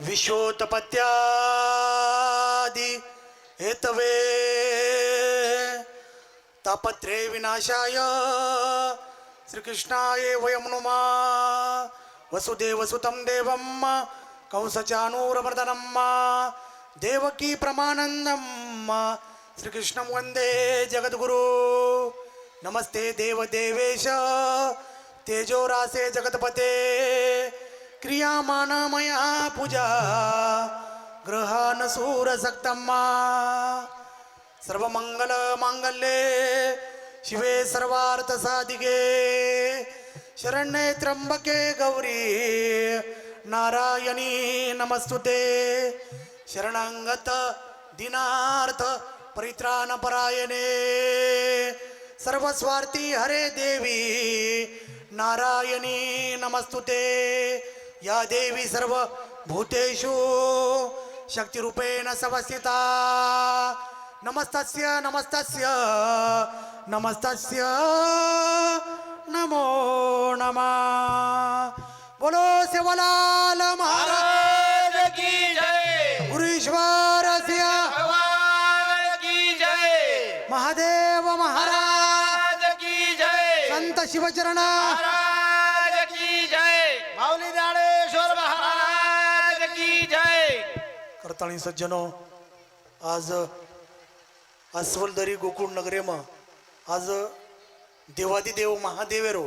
विश्वोत्पत्त्यादि Hathaway तापत्रे विनाशाय श्रीकृष्णाय वयं नुमा वसुदेवसुतं देवं कंसचानूरमर्दनं देवकी प्रमानन्दं श्रीकृष्णं वन्दे जगद्गुरु नमस्ते देवदेवेश तेजोरासे जगतपते क्रियामाण मया पूजा ग्रहान सूरसक्तम्मा शिवे सर्वार्थसाधिके। शरण्ये त्र्यम्बके गौरी। नारायणी नमस्तुते। शरणङ्गत दिनार्थ परित्राणपरायणे। सर्वस्वार्थी हरे देवी। नारायणी नमस्तुते। या देवी सर्व भूतेषु शक्तिरूपेण संवस्थिता नमस्तस्य नमस्तस्य नमस्तस्य नमो नमः। बोलो सेवलाल महाराज की जय। गुरुश्वरस्य भगवान की जय। महादेव महाराज। की जय। संत शिवचरण। महाराज की जय। माऊली ज्ञानेश्वर करताळी सज्जनो आज अस्वलदरी गोकुळ नगरेम आज देवादिदेव महादेवेरो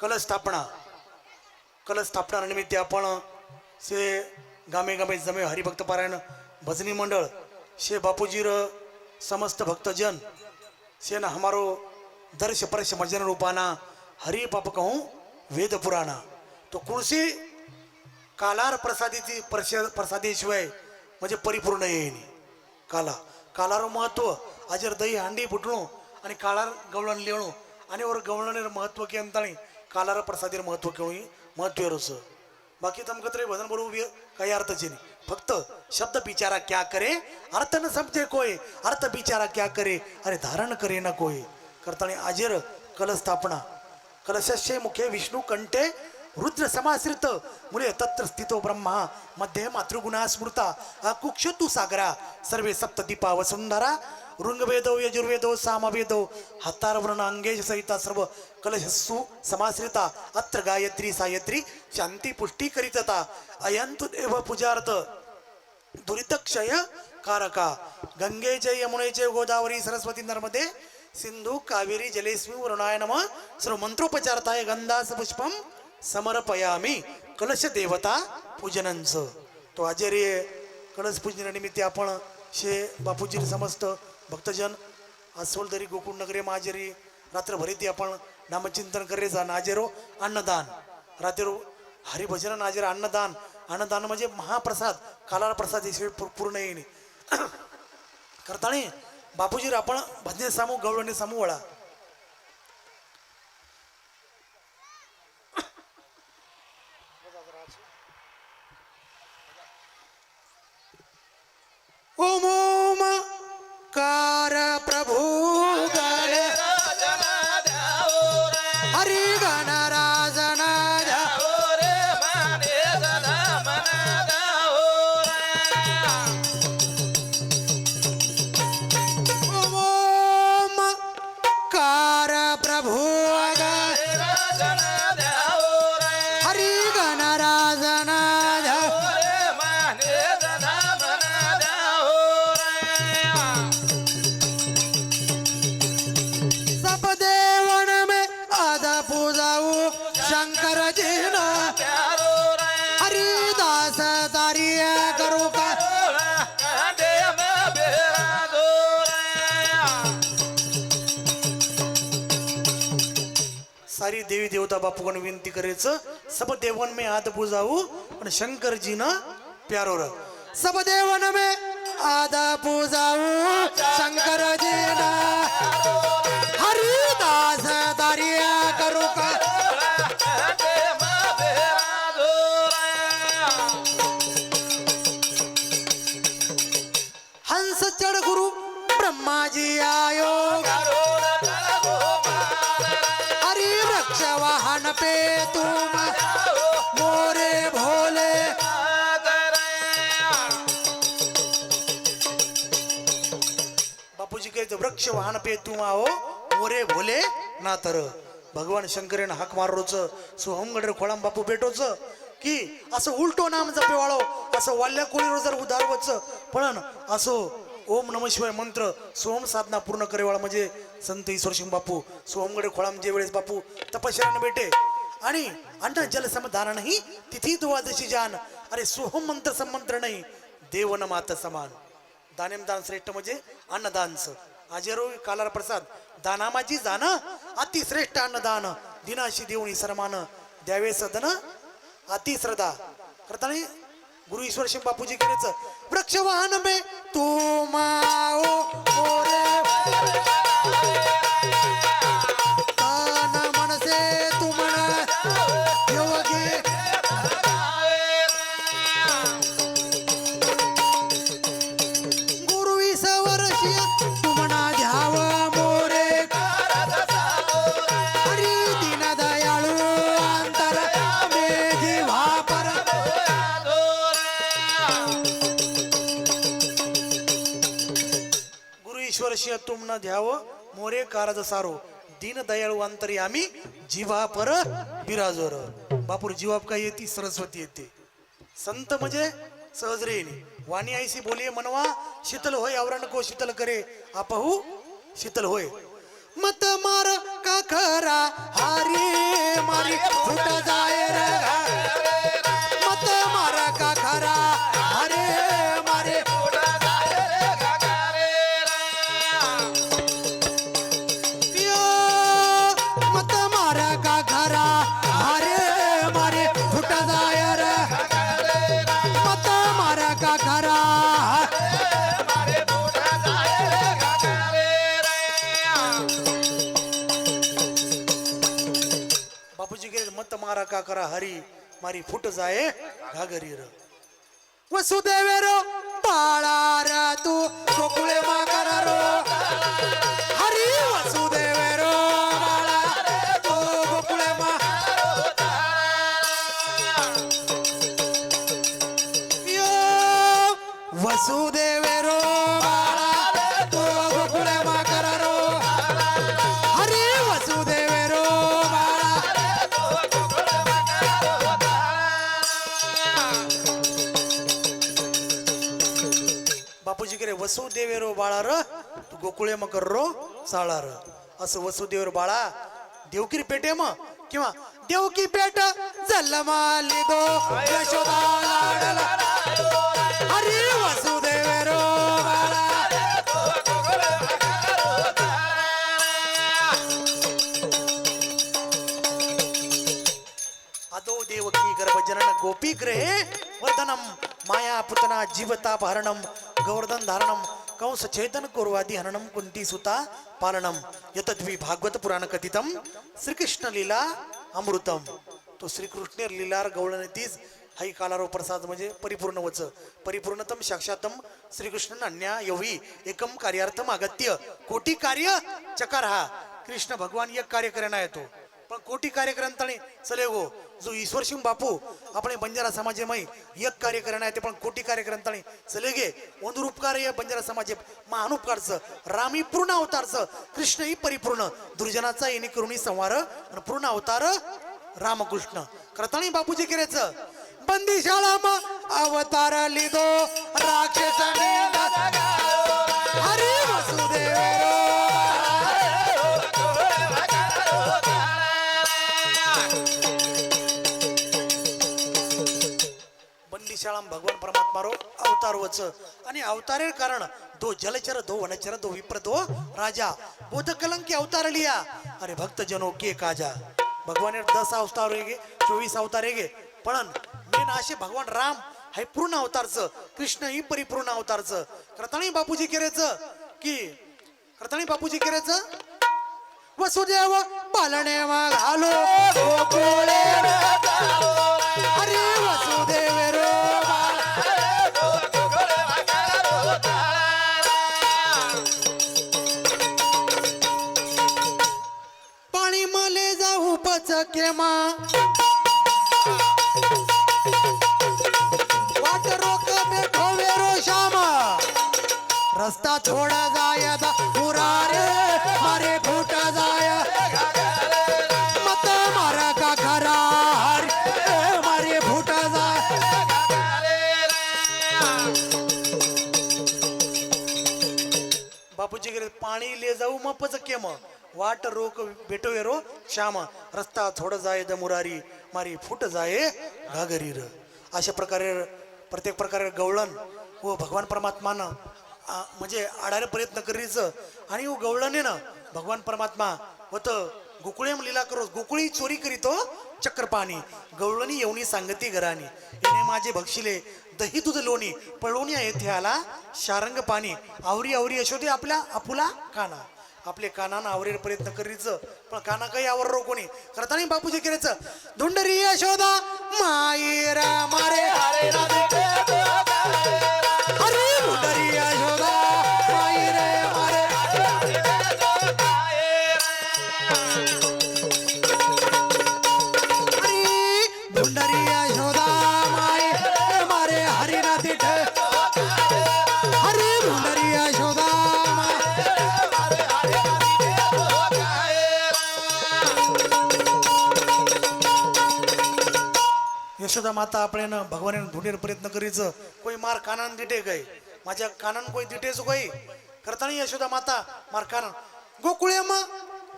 कलस्थापना. कलस्थापना निमित्त आपण से गामे गामे जमे हरिभक्त पारायण भजनी मंडळ शे बापूजीर समस्त भक्तजन से ना हमारो दर्श परश मजन रूपाना हरि पाप कहूं वेद पुराणा. तो कृषी कालार प्रसादीची प्रश प्रसादीशिवाय म्हणजे परिपूर्ण येणे काला. कालार महत्त्व. अजर दही हांडी फुटणो आणि काळार गवळण लिहणो. आणि वर गवळणेर महत्त्व के अंताळी कालार प्रसादीर महत्त्व केळू महत्त्व रस बाकी तमकत्रे तरी भजन बोलू काही अर्थचे नाही. फक्त शब्द बिचारा क्या करे अर्थ न समजे कोय. अर्थ बिचारा क्या करे अरे धारण करे न कोय. करताना आजेर कलस्थापना कलशस्य मुखे विष्णू कंठे रुद्र समाश्रित मुले तत्र स्थितो ब्रह्मा मध्ये मातृगुणा स्मृता। कुक्ष तू सागरा सर्वे सप्त दीपा वसुंधरा ऋंगवेदो यजुर्वेदो सामवेदो हतारवर्ण अंगेश सहिता सर्व कलशस्सु समाश्रिता। अत्र गायत्री सायत्री शांती पुष्टी करीतता। अयंतु देव पूजार्थ दुरितक्षय कारका। गंगेचे यमुनेचे गोदावरी सरस्वती नर्मदे। सिंधू कावेरी जलेस्मी वरुणाय नम। सर्व मंत्रोपचारताय गंधास पुष्पम। समर्पयामी कलश देवता पूजनांचं तो आचार्य कलश पूजनानिमित्त आपण शे बापूजी समस्त भक्तजन अस्वलदरी गोकुळ नगरी माजेरी रात्रभरीती आपण नामचिंतन करेचा नाजेरो अन्नदान. रात्रो हरिभजन नाजेरो अन्नदान. अन्नदान म्हणजे महाप्रसाद कालार प्रसाद याशिवाय पूर्ण येणे. करताणे बापूजी आपण भजने सामू गवळणे सामू वळा. सारी देवी देवता बापूकडे विनंती करायचं. सब देवन में आद पूजाऊ पण शंकर जी ना प्यारो सब देवन में आदा पूजाऊ शंकर ना हरिदास तारिय करू का? वृक्ष वाहन पे तू आओ मोरे भोले ना तर भगवान शंकरेन हाक मारोच सोहमगडरे खोळाम बापू भेटोच की असं उलटो नाम जपे वाळो असं वाल्या कोळीवर जर उदारवच. पण असो ओम नम शिवाय मंत्र सोहम साधना पूर्ण करेवाळा म्हणजे संत ईश्वर सिंग बापू सोहमगडे खोळाम जे वेळेस बापू तपश्चर्याने भेटे आणि अन्न जल समधान तिथी दुवादशी जान. अरे सोहम मंत्र संमंत्र नाही देवन मात समान. दानेमदान श्रेष्ठ म्हणजे अन्नदानचं हजेरो कालार प्रसाद. दानामाची जाण अतिश्रेष्ठ अन्नदान. दिनाशी देऊनी सरमान द्यावे सदन अतिश्रद्धा. करताना गुरु ईश्वर सिंग बापूजी केलेच वृक्ष वाहन मे तू माओ मोरे. न ध्याव मोरे कारज सारो. दीन दयाळू अंतरी आम्ही जीवा पर बिराजोर. बापूर जीवाप काय येते? सरस्वती येते. संत म्हणजे सहज रे वाणी आईसी बोलिये मनवा शीतल होय आवरण को शीतल करे. आपहू शीतल होय. मत मार का खरा? हारी मारी फुट जाय रे बापूजी मत मारा का करा हरी मारी फुट जाए घागरी र वसुदेवे रो पाळा रा तू गोकुळे मागर रो बापूजी करे वसुदेवेरो बाळा र तू रो साळा र असं वसुदेवर बाळा देवकीर पेटे मग किंवा देवकी पेट जल्लमाली दो यशोदा अरे हरी वसुदेवेरो बाळा. अदो देवकी गर्भजनन गोपी ग्रहे वर्धनम माया पुतना जीवतापहरणम गोवर्धन धारणम कंस छेदन कुर्वादी हरणम कुंती सुता पालनम यतद्वी भागवत पुराण कथितम श्रीकृष्ण लीला अमृतम. तो श्रीकृष्ण लीलार गवळणतीच हाई कालारो प्रसाद म्हणजे परिपूर्ण वच परिपूर्णतम साक्षातम श्रीकृष्ण अन्या यवी एकम कार्यार्थम अगत्य कोटी कार्य चकार हा. कृष्ण भगवान एक कार्य करना येतो पण कोटी कार्यक्रंताने चले गो जो ईश्वर सिंग बापू આપણે બંજારા સમાજેમાં એક કાર્ય કરણા તે પણ કોટી કાર્યક્રંતાને ચલે गे ಒಂದು उपकार या बंजारा समाजे महान उपकारच रामी पूर्ण अवतारच कृष्ण ही परिपूर्ण दुर्जनाचा येणे करुणी संवार आणि पूर्ण अवतार रामकृष्ण करताणी बापूजी केल्याचं बंदीशाळा अवतार लिदो राक्षस हरी वसुदेव बंदीशाळा भगवान परमात्मा रो अवतार वच. आणि अवतारे कारण दो जलचर दो वनचर दो विप्र दो राजा. बोध कलंकी अवतार लिया. अरे भक्त जनो के काजा? भगवान दस अवतार गे चोवीस अवतार गे. पण मेन असे भगवान राम हे पूर्ण अवतारच कृष्ण ही परिपूर्ण अवतारच. करताणी बापूजी केरेच की करताणी बापूजी केरेच? वसुदेव पालणे घालो गोकुळे हरे वसुदेव रो. जाऊ वाट रोक बेठो वेरो श्यामा. रस्ता थोडा जाय दा मुरारे मारे फुट जाय. मत मारा का खरा हरी. मारे फुट जाय बापूजी गेले पाणी ले जाऊ मपच केम. वाट रोक बेटवेरो रो श्याम रस्ता थोडं जाय द मुरारी मारी फुट जाय घागरीर. र अशा प्रकारे प्रत्येक प्रकारे गवळण व भगवान परमात्मानं म्हणजे आडायला प्रयत्न करीच. आणि व गवळणे ना भगवान परमात्मा होत गोकुळेम लीला करो गोकुळी चोरी करीतो चक्र पाणी गवळणी येऊनी सांगती घराने येणे माझे भक्षिले दही दूध लोणी पळवणी येथे आला शारंग पाणी आवरी आवरी यशोदे आपल्या आपुला काना. आपले कानानं आवरेल प्रयत्न करीच पण काना काही आवर रो कोणी करताना बापूजी करायचं? धुंडरी यशोदा मायरा मारे. हरे यशोदा माता आपण भगवान धुनेर प्रयत्न करीच. कोई मार कानान दिटे गय माझ्या कानान कोई दिटेच कोई नाही यशोदा माता? मार कानान. गोकुळे मग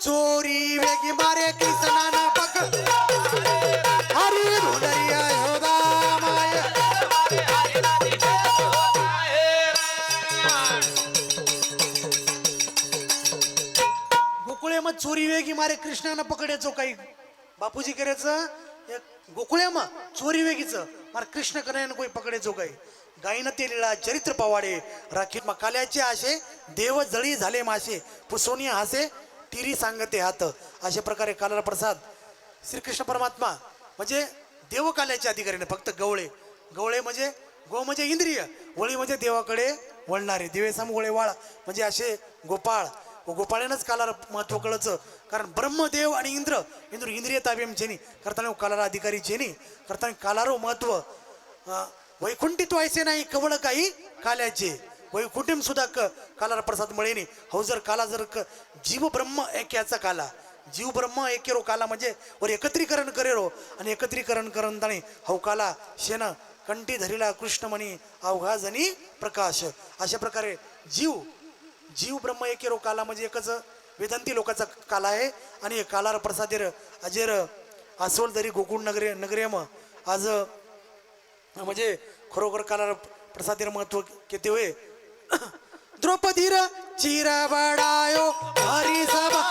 चोरी वेगी मारे कृष्णाना पक. हरी यशोदा गोकुळे मग चोरी वेगी मारे कृष्णानं पकडायचो काही. बापूजी करायचं एक गोकुळे चोरी वेगीच. मार कृष्ण करायनं कोई जो काही गायनं ते लिळा चरित्र पवाडे. राखी मकाल्याचे काल्याचे आशे देव जळी झाले मासे. पुसोनी हासे टिरी सांगते हात. अशा प्रकारे कालाला प्रसाद श्रीकृष्ण परमात्मा म्हणजे देवकाल्याचे अधिकारीने फक्त गवळे. गवळे म्हणजे गो म्हणजे इंद्रिय वळी म्हणजे देवाकडे वळणारे. दिवेसम गोळे वाळ म्हणजे असे गोपाळ. गोपाळ्यानंच गोपाळेनंच महत्त्व कळचं कारण ब्रह्मदेव आणि इंद्र इंद्र इंद्रिय ताब्यम जेनी करताना कालाला अधिकारी जेनी करताना कालारो महत्त्व वैकुंठित व्हायचे नाही कवळ काही काल्याचे. वैकुंठिम सुद्धा क कालार प्रसाद मळेने हो जर काला जर क जीव ब्रह्म ऐक्याचा काला. जीव ब्रह्म एकेरो काला म्हणजे वर एकत्रीकरण करेरो आणि एकत्रीकरण करण ताणे काला शेन कंठी धरीला कृष्णमणी अवघा जणी प्रकाश. अशा प्रकारे जीव जीव ब्रह्म एकेरो काला म्हणजे एकच वेदांती लोकांचा काला आहे. आणि कालार प्रसादेर अजेर आसोल दरी गोकुळ नगरे नगरेम आज म्हणजे खरोखर कालार प्रसादीर महत्त्व किती होय? द्रौपदीर चिरा बडायो हरी सभा.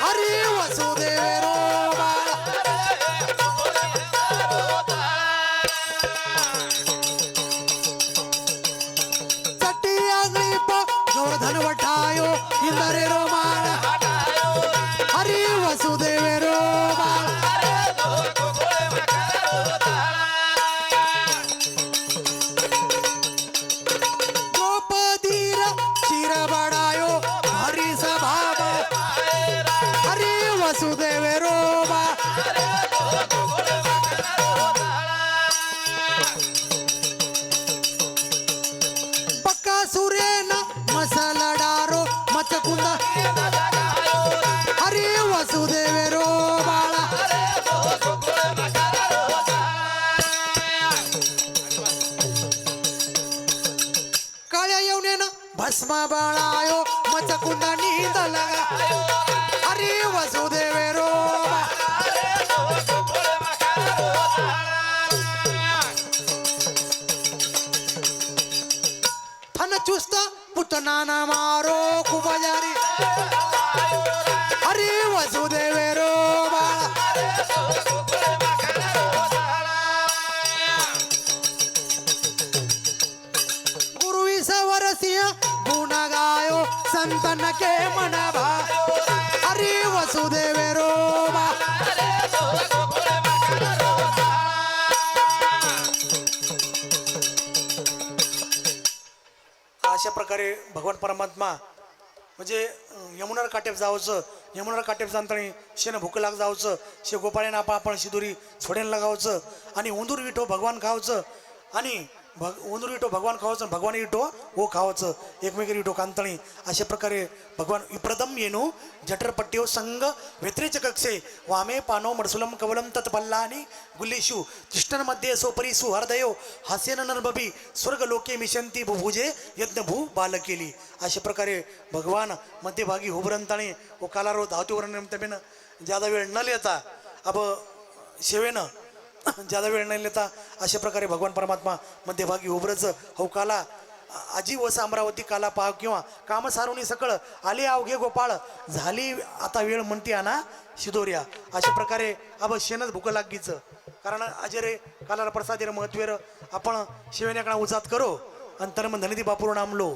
हरी वसुदेवरो वठायो इंदरे वसुदेवरो फन चुस्त पुतनाना मारो कुबजारी गुरुवी सवरसिंह गुण गायो संतन के मन हरी वसुदेवरो बाळा अशा प्रकारे भगवान परमात्मा म्हणजे यमुनार काटेप जावचं यमुनार काटेप जाणतानी शेण भूक लाग जावचं शे गोपाळेन आपा आपण शिदुरी सोडेन लगावचं आणि उंदूर विठो भगवान खावचं आणि भग ओनूर इटो भगवान खावचं भगवान इटो ओ खावचं एकमेकी इटो कांतणी. अशा प्रकारे भगवान विप्रदम येणू जठरपट्टीओ हो संग व्यतिरेच कक्षे वामे पानो मडसुलम कवलम तत्पल्लानी आणि तिष्ठनमध्ये सोपरीसु हरदयो हास्यन नरबबी स्वर्ग लोके मिशंती भुभुजे यज्ञभू बाल केली अशा प्रकारे भगवान मध्यभागी हुबरंताने ओ कालारो धावतीवर निमित्ताने ज्यादा वेळ न लेता अब शेवेनं ज्यादा वेळ नाही लेता अशा प्रकारे भगवान परमात्मा मध्यभागी उभरच हौकाला आजी वस अमरावती काला पाव किंवा काम सारुणी सकळ आले अवघे गोपाळ झाली आता वेळ म्हणते आना शिदोर्या. अशा प्रकारे अब शेनच भूक लागीचं. कारण अजरे कालाला प्रसादेर महत्वेर आपण शिवण्याकडा उजात करो अंतर मग धनिती बापूर नामलो.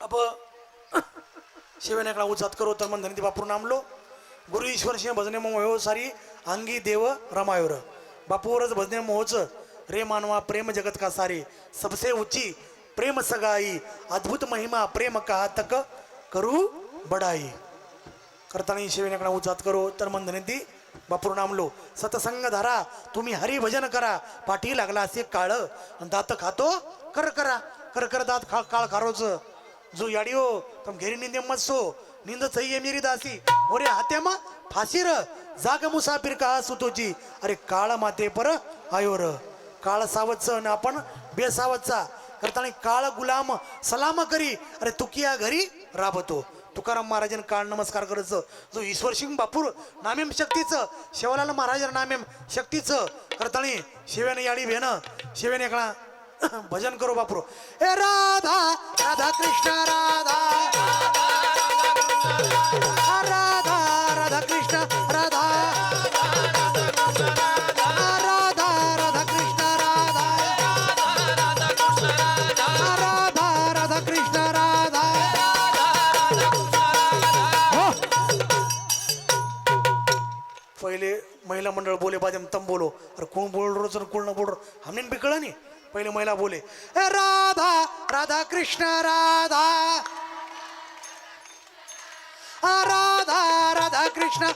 अब शिवण्याकडा उजात करो तर मग धनिती बापूर नामलो. गुरु ईश्वर सिंह भजने मोह सारी अंगी देव रमायोर। बापूवरच भजने मोहच रे मानवा प्रेम जगत का सारे। सबसे उची प्रेम सगाई अद्भुत महिमा प्रेम का तक करू बडाई करताना शिवण्याकडे उचात करो तर मन धनिती बापूर नामलो सतसंग धारा तुम्ही हरी भजन करा। पाठी लागला असे काळ अन दात खातो कर करा। कर कर दात खा काळ खारोच। जो याडिओ तम घेरी निंदे मत्सो निंद सही मेरी दासी। ओरे हात्यामा फाशीर जाग मुसाफिर का सुतोची अरे काळ माते पर आयोर काळ सावतच न आपण बेसावतचा करताना काळ गुलाम सलाम करी। अरे तुकिया घरी? राबतो। तुकाराम महाराजन काळ नमस्कार करायचं जो ईश्वर सिंग बापूर नामेम शक्तीचं। शेवलाल महाराज नामेम शक्तीचं। करताना शिव्याने याडी भेन शिव्याने एकडा भजन करो बापूर। ए राधा राधा कृष्ण राधा। राधा राधा कृष्ण राधा। राधा राधा कृष्ण राधा। राधा राधा कृष्ण राधा। हो. पहिले महिला मंडळ बोले पाहिजे तम बोलो. अरे कोण बोल रोज कोण न बोल हमने भी कळलं नाही पहिले महिला बोले राधा राधा कृष्ण राधा. आ, राधा राधा कृष्ण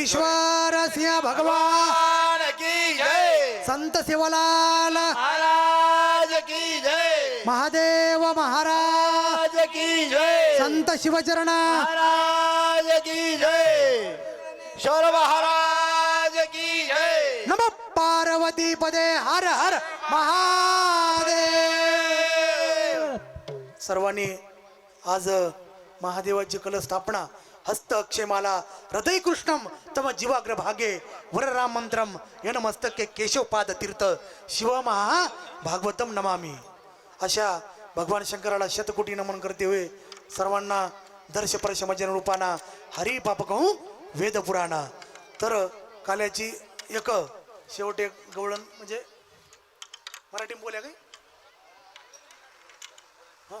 जय गुरु ईश्वर सिंह भगवान की जय। संत शिवलाल। महाराज की जय। महादेव महाराज। महाराज की जय। संत शिवचरणा। महाराज की जय। शौर महाराज की जय। नम पार्वती पदे हर हर महादेव। सर्वांनी आज महादेवाची कलस्थापना हस्तक्षेमाला. हृदय कृष्णम तम जीवाग्र भागे वरराम मंत्रम यन मस्तके केशवपाद तीर्थ शिवमहा भागवतम नमामी. अशा भगवान शंकराला शतकोटी नमन करते हुए सर्वांना दर्श परश मजन रूपाना हरी पाप कहू वेद पुराणा. तर काल्याची एक शेवट एक गवळण म्हणजे मराठी बोल्या काही? हां?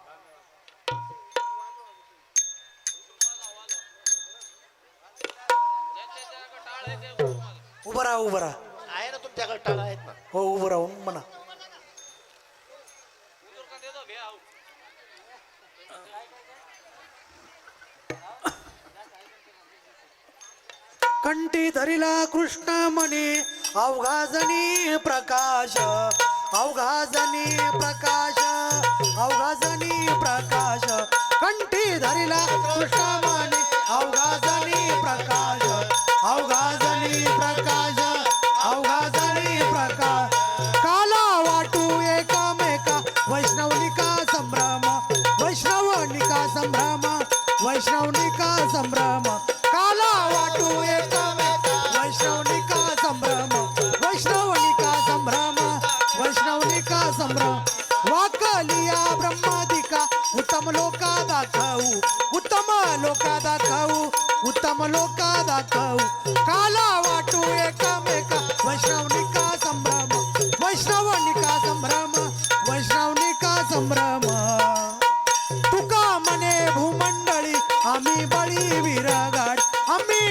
उभं राहा उभं राहा. आहे ना तुमच्याकडे टाळा आहेत ना. हो उभं राहून म्हणा. कंठी धरिला कृष्ण म्हणे अवघाजनी प्रकाश अवघाजनी प्रकाश अवघाजनी प्रकाश. कंठी धरिला कृष्ण म्हणे अवघाजनी प्रकाश अवघा আমি